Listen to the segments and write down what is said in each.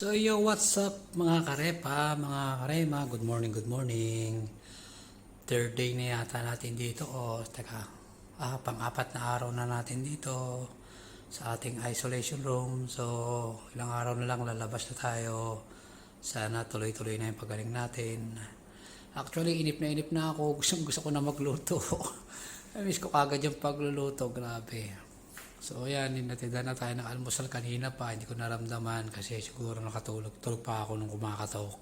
So yo, what's up mga karepa, mga karema, good morning, good morning. Third day na yata natin dito, o teka, ah, pang-apat na araw na natin dito sa ating isolation room. So, ilang araw na lang lalabas na tayo. Sana tuloy-tuloy na yung pagaling natin. Actually, inip na inip na ako. Gusto, gusto ko na magluto. Miss ko kagad yung pagluluto. Grabe. So ayan, ninatida na tayo ng almusal kanina pa. Hindi ko naramdaman kasi siguro nakatulog. Tulog pa ako nung kumakatok.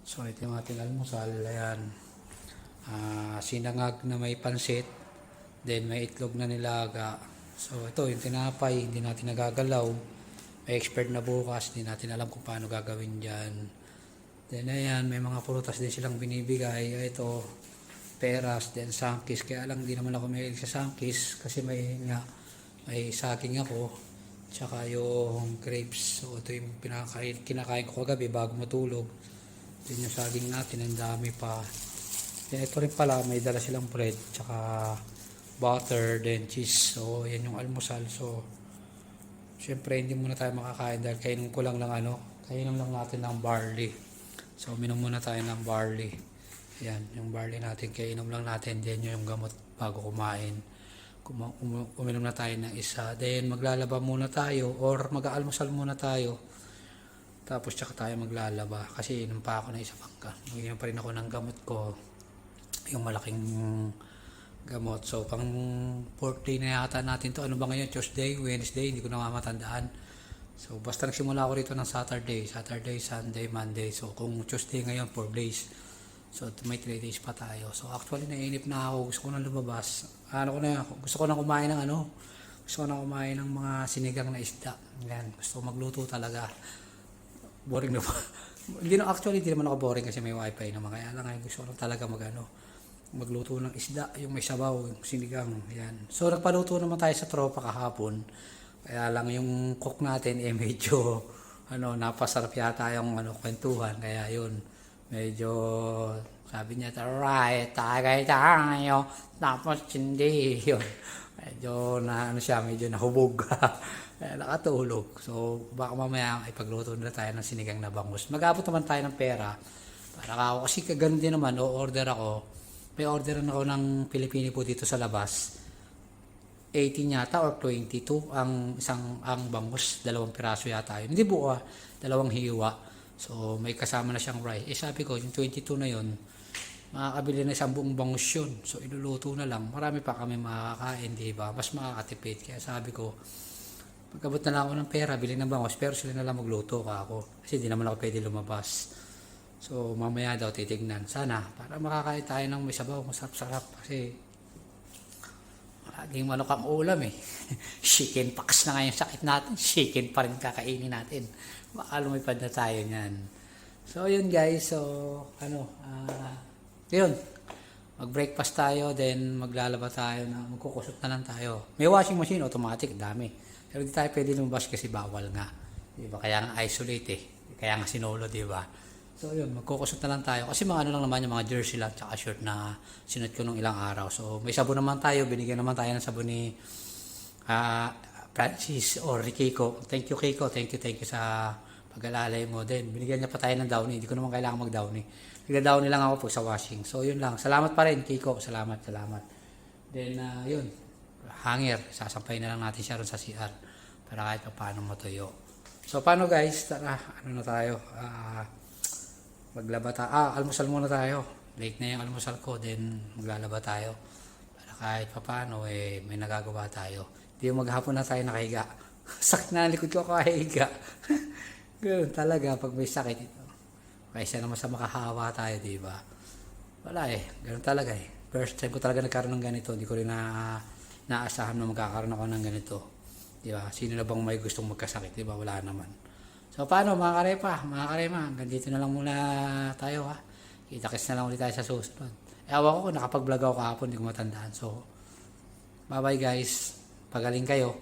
So ito yung ating almusal. Ayan. Ah, sinangag na may pansit. Then may itlog na nilaga. So ito yung tinapay. Hindi natin nagagalaw. May expert na bukas. Hindi natin alam kung paano gagawin dyan. Then ayan, may mga prutas din silang binibigay. Ito, peras, then sangkis. Kaya lang di naman ako mahilig sa sangkis kasi may nga may saging ako tsaka yung grapes. So ito yung pinakain, kinakain ko kagabi bago matulog. Then yung saging natin, ang dami pa. Then ito rin pala, may dala silang bread tsaka butter, then cheese. So yan yung almusal. So syempre hindi muna tayo makakain dahil kainin ko lang lang ano, kainom lang natin ng barley. So minom muna tayo ng barley. Yan, yung barley natin, kainom lang natin din yung gamot bago kumain. Kuma- um- uminom na tayo ng isa. Then maglalaba muna tayo or mag-aalmusal muna tayo. Tapos tsaka tayo maglalaba kasi inom pa ako ng isa pangka. Mag-inom pa rin ako ng gamot ko. Yung malaking gamot. So pang fourth day na yata natin to. Ano ba ngayon? Tuesday, Wednesday, hindi ko na mamatandaan. So basta nagsimula ako rito ng Saturday, Saturday, Sunday, Monday. So kung Tuesday ngayon, 4 days. So may 3 days pa tayo. So actually nainip na ako, gusto ko na lumabas. Ano ko na, gusto ko na kumain ng ano, gusto ko na kumain ng mga sinigang na isda. Yan, gusto ko magluto talaga. Boring na ba? hindi na actually hindi naman ako boring kasi may wifi naman. Kaya lang ngayon gusto ko lang talaga magano magluto ng isda, yung may sabaw, yung sinigang, yan. So nagpaluto naman tayo sa tropa kahapon. Kaya lang yung cook natin eh medyo ano, napasarap yata yung ano, kwentuhan. Kaya yun, medyo sabi niya, right, tagay tayo. Tapos hindi yun. Medyo na ano siya, medyo nahubog. Kaya nakatulog. So baka mamaya ay pagluto nila tayo ng sinigang na bangus. Mag-abot naman tayo ng pera. Para ako, kasi kagano din naman, o-order ako. May orderan ako ng Pilipini po dito sa labas. 18 yata or 22 ang isang ang bangus, dalawang piraso yata yun. Hindi buo ah, dalawang hiwa. So may kasama na siyang rice. Eh sabi ko, yung 22 na yun, makakabili na isang buong bangus yun. So iluluto na lang. Marami pa kami makakain, di ba? Mas makakatipid. Kaya sabi ko, pagkabot na lang ako ng pera, bili ng bangus, pero sila na lang magluto ka ako. Kasi di naman ako pwede lumabas. So mamaya daw titignan. Sana, para makakain tayo ng may sabaw, masarap-sarap. Kasi Laging manok ang ulam eh. Chicken pox na nga yung sakit natin. Chicken pa rin kakainin natin. Baka lumipad na tayo niyan. So, yun guys. So, ano, ah, yun. Mag-breakfast tayo, then maglalaba tayo, na, magkukusot na lang tayo. May washing machine, automatic, dami. Pero di tayo pwede lumabas kasi bawal nga. Di ba? Kaya nga isolate eh. Kaya nga sinolo, di ba? So yun, magkukusot na lang tayo. Kasi mga ano lang naman yung mga jersey lang tsaka shirt na sinuot ko nung ilang araw. So may sabon naman tayo. Binigyan naman tayo ng sabon ni ah, Francis or ni Kiko. Thank you Kiko. Thank you, thank you sa pag-alalay mo din. Binigyan niya pa tayo ng downy. Hindi ko naman kailangan mag-downy. Nagda-downy lang ako pag sa washing. So yun lang. Salamat pa rin Kiko. Salamat, salamat. Then ah, yun, hanger. Sasampay na lang natin siya ron sa CR para kahit pa paano matuyo. So paano guys? Tara, ano na tayo? Ah, maglaba tayo. Ah, almusal muna tayo. Late na yung almusal ko, then maglalaba tayo. Para kahit papano, eh, may nagagawa tayo. Hindi yung maghapon na tayo nakahiga. sakit na likod ko kahiga. Ganun talaga pag may sakit ito. Kaysa naman sa makahawa tayo, di ba? Wala eh. Ganun talaga eh. First time ko talaga nagkaroon ng ganito. Hindi ko rin na naasahan na magkakaroon ako ng ganito. Di ba? Sino na bang may gustong magkasakit? Di ba? Wala naman. So paano mga karepa, mga karema, hanggang dito na lang muna tayo ha. Kita-kits na lang ulit tayo sa susunod. Ewan ko kung nakapag-vlog ako kahapon, hindi ko matandaan. So, bye-bye guys. Pagaling kayo.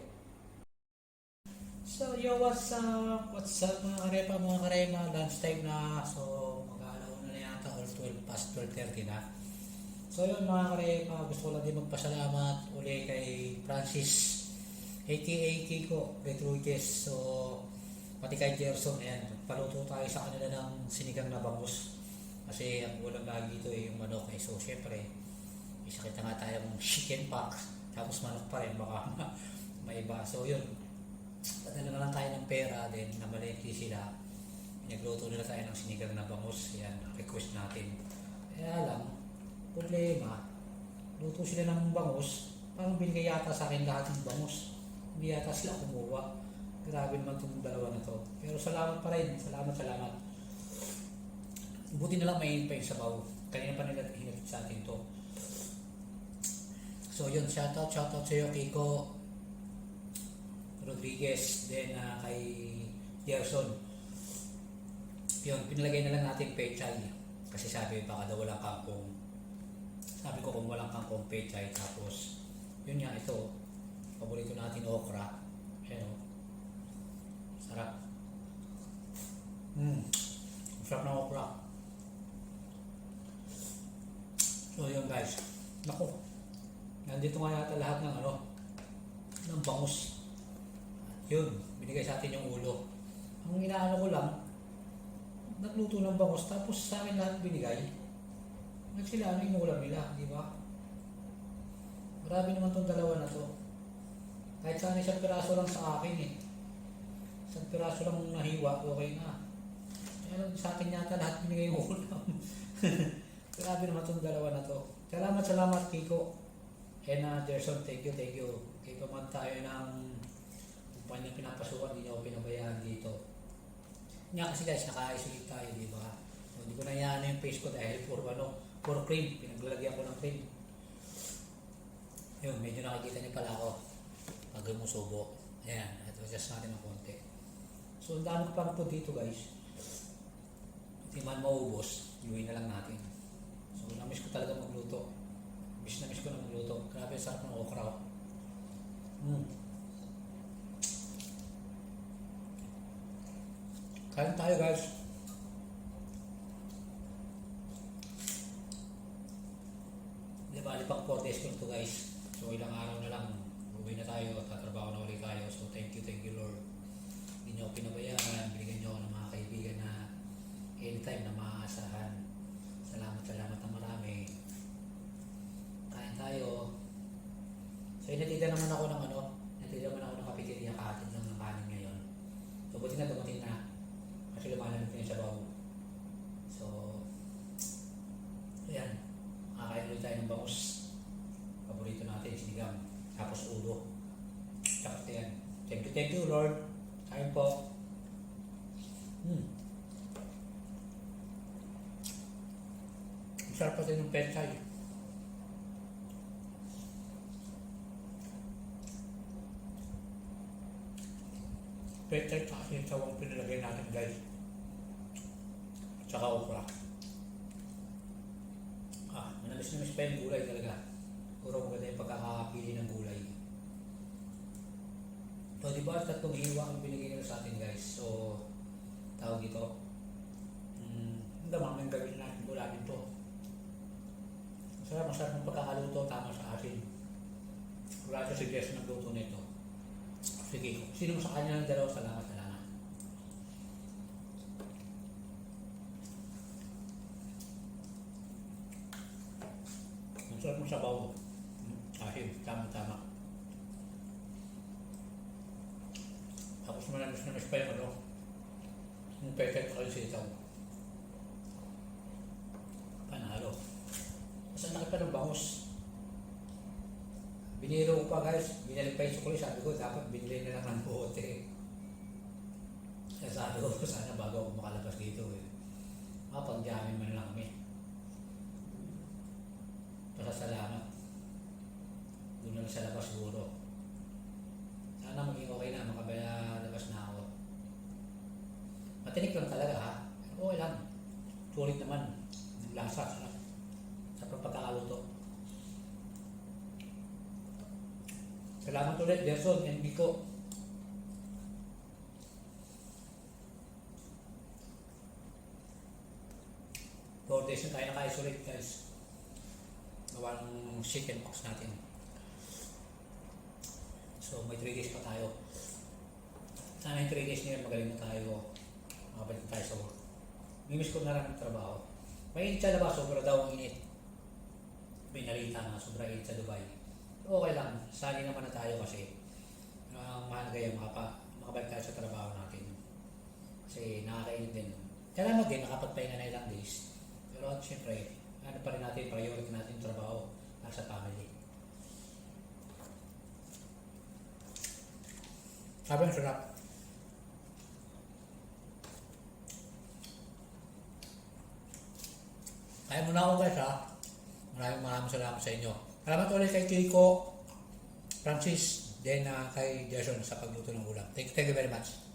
So, yo, what's up? What's up mga karepa, mga karema? Lunch time na. So, mag-aalaw na yata or 12 past 12.30 na. So, yun mga karepa, gusto ko lang din magpasalamat uli kay Francis 8080 ko, Petruches. So, Pati kay Gerson, ayan, paluto tayo sa kanila ng sinigang na bangus. Kasi ang ulam lagi dito eh, yung manok eh. So, syempre, isakit na nga tayo ng chicken pox. Tapos manok pa rin, baka may iba. So, yun. Padala na lang tayo ng pera, then namalengke sila. Nagluto nila tayo ng sinigang na bangus. Yan, request natin. Kaya lang, problema, luto sila ng bangus, parang binigay yata sa akin lahat ng bangus. Hindi yata sila kumuha. Grabe naman itong dalawa na to. Pero salamat pa rin. Salamat, salamat. Buti na lang may pa yung sabaw. Kanina pa nila hinatid sa atin to. So yun, shoutout, shoutout sa iyo, Kiko Rodriguez, then ah, kay Gerson. Yun, pinalagay na lang natin pechay. Kasi sabi, baka daw walang kangkong. Sabi ko kung walang kangkong pechay, tapos, yun nga, ito, paborito natin okra. Ayan o. Sarap. Mm. Sarap ng okra. So yun guys. Nako. Nandito nga yata lahat ng ano, ng bangus. Yun, binigay sa atin yung ulo. Ang inaano ko lang, nagluto ng bangus tapos sa akin lahat binigay. Nagsilano yung ulam nila, di ba? Marami naman tong dalawa na to. Kahit sana isang piraso lang sa akin eh. Isang piraso lang nahiwa, okay na. Kaya lang sa akin yata lahat binigay yung ulam. Grabe naman tong dalawa na to. Salamat, salamat Kiko. And uh, Gerson, thank you, thank you. Kaya pa man tayo ng kumpanya pinapasukan, hindi ako pinabayaan dito. Nga kasi guys, naka-isolate tayo, di ba? So, hindi ko na yan yung face ko dahil puro ano, puro cream. Pinaglalagyan ko ng cream. Yun, medyo nakikita niyo pala ako. Pag sumusubo. Ayan, ito adjust natin ng konti. So, ang dami pang po dito guys. Hindi man maubos, iuwi na lang natin. So, na-miss ko talaga magluto. Miss na miss ko na magluto. Grabe, sarap ng okra. Mm. Kain tayo guys. Di ba, pang 4 days ko guys. So ilang araw na lang, uwi na tayo, tatrabaho na ulit tayo. So thank you, thank you Lord. Hindi niyo ako pinabayaan, binigyan niyo ako ng mga kaibigan na anytime na maaasahan. Salamat, salamat na marami. Kain tayo. So inatida naman ako ng ano, inatida naman ako ng kapiteria kahatid lang ng kanin ngayon. So buti na dumating na. Kasi lumalamig na yung sabaw. So, ayan. Makakain tayo ng bangus. Paborito natin, sinigang. Tapos ulo. Tsaka yan. Thank you, thank you, Lord. Kain po. Hmm. Ang Sarap pati ng pechay. Pechay tsaka yung sawang pinalagay natin guys. Tsaka okra. Ah, manamis namis pa yung gulay talaga. Puro maganda yung pagkakapili ng gulay. So, di ba tatlong hiwa ang binigay nila sa atin guys. So, tawag dito. Hmm, ang damang natin gulay dito. Masarap, masarap ng pagkakaluto, tama sa atin. Wala sa suggest nagluto nito. Sige, sino sa kanya ng dalawa, salamat, salamat. Ang sarap ng sabaw. Hmm, Ahim, tama-tama. Tapos manamis-namis pa yung ano, yung peket ko yung sitaw. Pa ng bangus. Biniro ko pa guys, binalik pa yung sukli, sabi ko dapat binili na lang ng bote. Kaya sabi ko, sana bago ako makalabas dito eh. Mapag-jamming man lang kami. Pasasalamat. Doon na lang sa labas siguro. Sana maging okay na, makabalabas na ako. Matinik lang talaga ha. Okay lang. Sulit naman. Lasa, sarap. Sa pagkakaluto. Salamat ulit, Gerson and Biko. Four days na tayo naka-isolate guys. Gawa chicken pox natin. So may 3 days pa tayo. Sana yung 3 days na magaling na tayo. Makabalik tayo sa work. Mimiss ko na lang ang trabaho. Mainit sa labas, sobra daw ang init. May nalita na, sobra init sa Dubai. Okay lang, sali naman na tayo kasi ang mahalaga yung makapa, makabalik tayo sa trabaho natin. Kasi nakakainit din. Kailangan din, nakapagpahinga na ilang days. Pero siyempre, ano pa rin natin, priority natin yung trabaho at sa family. Sabi ang sarap. Kaya muna ako guys ha. Maraming maraming salamat sa inyo. Salamat ulit kay Kiko, Francis, then uh, kay Jason sa pagluto ng ulam. Thank, thank you very much.